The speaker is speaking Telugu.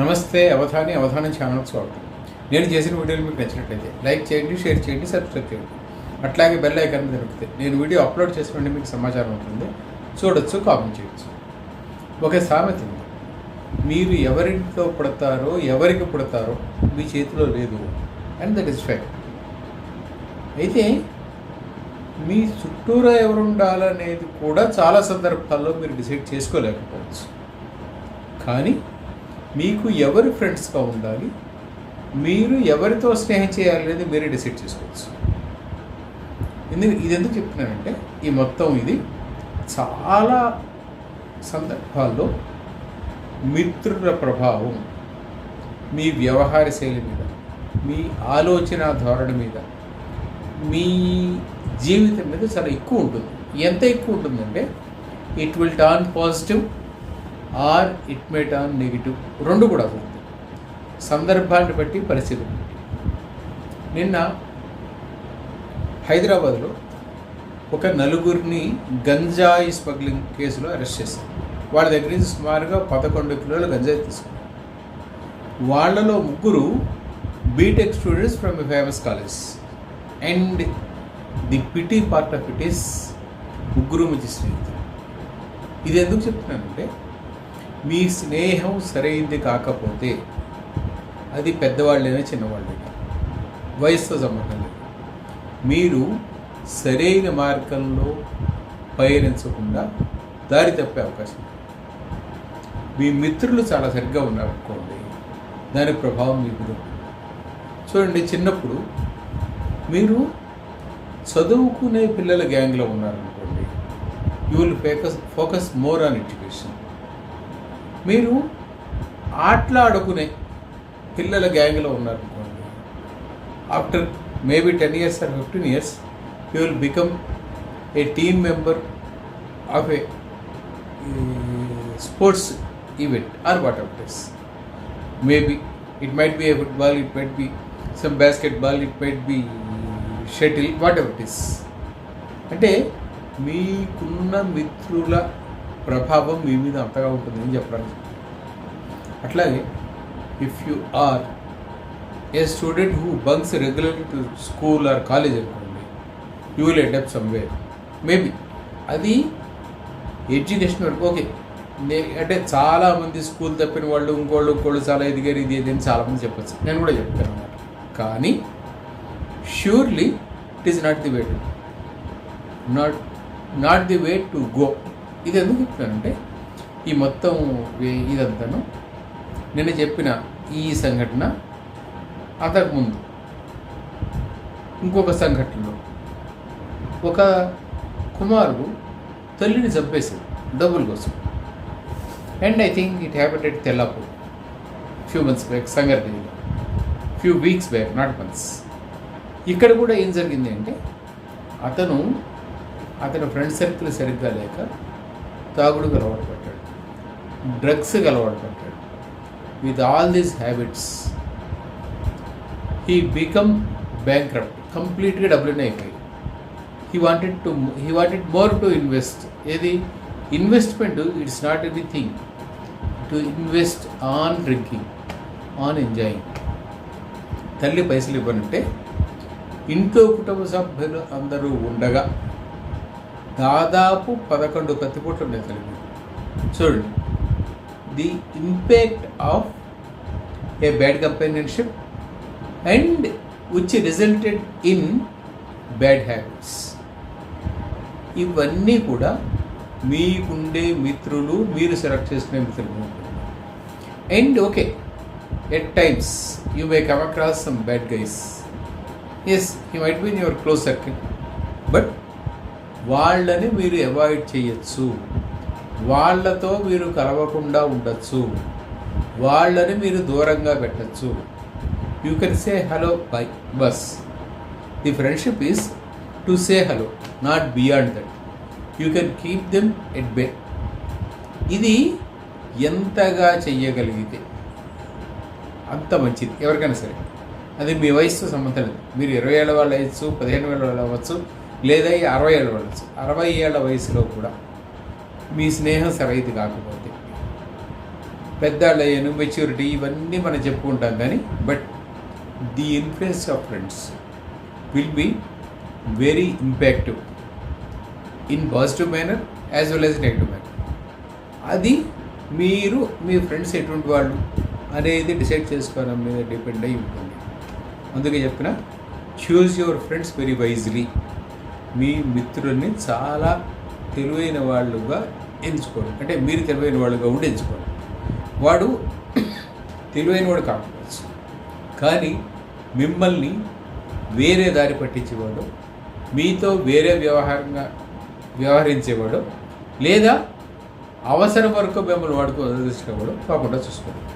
నమస్తే అవధాని అవధానం ఛానల్ స్వాగతం. నేను చేసిన వీడియోలు మీకు నచ్చినట్లయితే లైక్ చేయండి షేర్ చేయండి సబ్స్క్రైబ్ చేయండి. అట్లాగే బెల్ ఐకాన్ మీద నొక్కితే నేను వీడియో అప్లోడ్ చేసిన మీకు సమాచారం ఉంటుంది. చూడొచ్చు కామెంట్ చేయొచ్చు. ఒక సామెత ఉంది. మీరు ఎవరింట్లో పుడతారో ఎవరికి పుడతారో మీ చేతిలో లేదు. అండ్ దట్ ఇస్ ఫ్యాక్ట్ అయితే మీ చుట్టూరా ఎవరుండాలనేది కూడా చాలా సందర్భాల్లో మీరు డిసైడ్ చేసుకోలేకపోవచ్చు. కానీ మీకు ఎవరు ఫ్రెండ్స్గా ఉండాలి మీరు ఎవరితో స్నేహం చేయాలి అనేది మీరే డిసైడ్ చేసుకోవచ్చు. ఎందుకు ఇది ఎందుకు చెప్తున్నానంటే ఈ మొత్తం ఇది చాలా సందర్భాల్లో మిత్రుల ప్రభావం మీ వ్యవహార శైలి మీద మీ ఆలోచన ధోరణి మీద మీ జీవితం మీద చాలా ఎక్కువ ఉంటుంది. ఎంత ఎక్కువ ఉంటుందంటే it will turn positive or it may turn negative రెండు కూడా అవుతుంది సందర్భాన్ని బట్టి పరిస్థితి నిన్న హైదరాబాద్లో ఒక నలుగురిని గంజాయి స్మగ్లింగ్ కేసులో అరెస్ట్ చేశారు. వాళ్ళ దగ్గర నుంచి సుమారుగా పదకొండు కిలోల గంజాయి తీసుకున్నారు. వాళ్ళలో ముగ్గురు BTech students from a famous college and the pity part of it is ముగ్గురు మంచి స్నేహితులు. ఇది ఎందుకు చెప్తున్నానంటే మీ స్నేహం సరైంది కాకపోతే అది పెద్దవాళ్ళైనా చిన్నవాళ్ళైనా. వయసుతో సంబంధం లేదు. మీరు సరైన మార్గంలో పయనించకుండా దారి తప్పే అవకాశం ఉంది. మీ మిత్రులు చాలా సరిగ్గా ఉన్నారనుకోండి దాని ప్రభావం మీ మీద చూడండి చిన్నప్పుడు మీరు చదువుకునే పిల్లల గ్యాంగ్లో ఉన్నారనుకోండి you will focus focus more on education మీరు ఆటలాడుకునే పిల్లల గ్యాంగ్లో ఉన్నారనుకోండి after maybe ten years or fifteen years you will become a team member of a sports event or whatever it is. Maybe it might be a football it might be some basketball it might be shuttle whatever it is. అంటే మీకున్న మిత్రుల ప్రభావం మీ మీద అంతగా ఉంటుందని చెప్పడానికి అట్లాగే if you are a student who bunks regularly to school or college అనుకోండి you will end somewhere maybe అది ఎడ్యుకేషన్ వరకు ఓకే నే అంటే చాలామంది స్కూల్ తప్పిన వాళ్ళు ఇంకోళ్ళు ఇంకోళ్ళు చాలా ఎదిగారు ఇది ఇది అని చాలామంది చెప్పచ్చు. నేను కూడా చెప్తాను అన్నమాట. కానీ surely it is not the way to not not the way to go ఇది ఎందుకు చెప్తున్నానంటే ఈ మొత్తం ఇదంతాను నిన్న చెప్పిన ఈ సంఘటన అంతకుముందు ఇంకొక సంఘటనలో ఒక కుమారుడు తల్లిని చంపేశాడు డబ్బుల కోసం. And I think it happened at Tellapur few months back సంగారెడ్డిలో few weeks back not months ఇక్కడ కూడా ఏం జరిగింది అంటే అతను అతని ఫ్రెండ్ సర్కిల్ సరిగ్గా లేక తాగుడుకు అలవాటు పడ్డాడు డ్రగ్స్కి అలవాటు పడ్డాడు with all these habits he become bankrupt కంప్లీట్గా డబ్బులనే అయిపోయి he wanted to he wanted more to invest ఏది? Investment it's not anything to invest on drinking on enjoying తల్లి పైసలు ఇవ్వనంటే ఇంట్లో కుటుంబ సభ్యులు అందరూ ఉండగా దాదాపు పదకొండు కత్తిపోట్లు ఉండే తల్లి చూడండి. The impact of a bad companionship and which resulted in bad habits ఇవన్నీ కూడా మీకుండే మిత్రులు మీరు సెలెక్ట్ చేసుకునే మిత్రులు. And okay at times you may come across some bad guys as you might be in your close circle but వాళ్ళని మీరు అవాయిడ్ చేయొచ్చు. వాళ్ళతో మీరు కలవకుండా ఉండొచ్చు. వాళ్ళని మీరు దూరంగా పెట్టచ్చు. You can say hello bye bus the friendship is to say hello not beyond that you can keep them at bay ఇది ఎంతగా చెయ్యగలిగితే అంత మంచిది. ఎవరికైనా సరే. అది మీ వయసుతో సంబంధం లేదు. మీరు ఇరవై ఏళ్ళ వాళ్ళు అవ్వచ్చు పదిహేను వేల వాళ్ళు అవ్వచ్చు లేదా ఈ అరవై ఏళ్ళ వాళ్ళు అరవై ఏళ్ళ వయసులో కూడా మీ స్నేహం సరైనది కాకపోతే పెద్ద అయ్యాను మెచ్యూరిటీ ఇవన్నీ మనం చెప్పుకుంటాం కానీ but the influence of friends will be very impactive in positive manner as well as negative manner అది మీరు మీ ఫ్రెండ్స్ ఎటువంటి వాళ్ళు అనేది డిసైడ్ చేసుకోవడం మీద డిపెండ్ అయి ఉంటుంది. అందుకే చెప్పిన choose your friends very wisely మీ మిత్రుల్ని చాలా తెలివైన వాళ్ళుగా ఎంచుకోండి. అంటే మీరు తెలివైన వాళ్ళుగా ఉండి ఎంచుకోండి. వాడు తెలివైన వాడు కాకపోవచ్చు. కానీ మిమ్మల్ని వేరే దారి పట్టించేవాడు మీతో వేరే వ్యవహారంగా వ్యవహరించేవాడు లేదా అవసరం వరకు మిమ్మల్ని వాడుకో వదిలించేవాడు కాకుండా చూసుకోండి.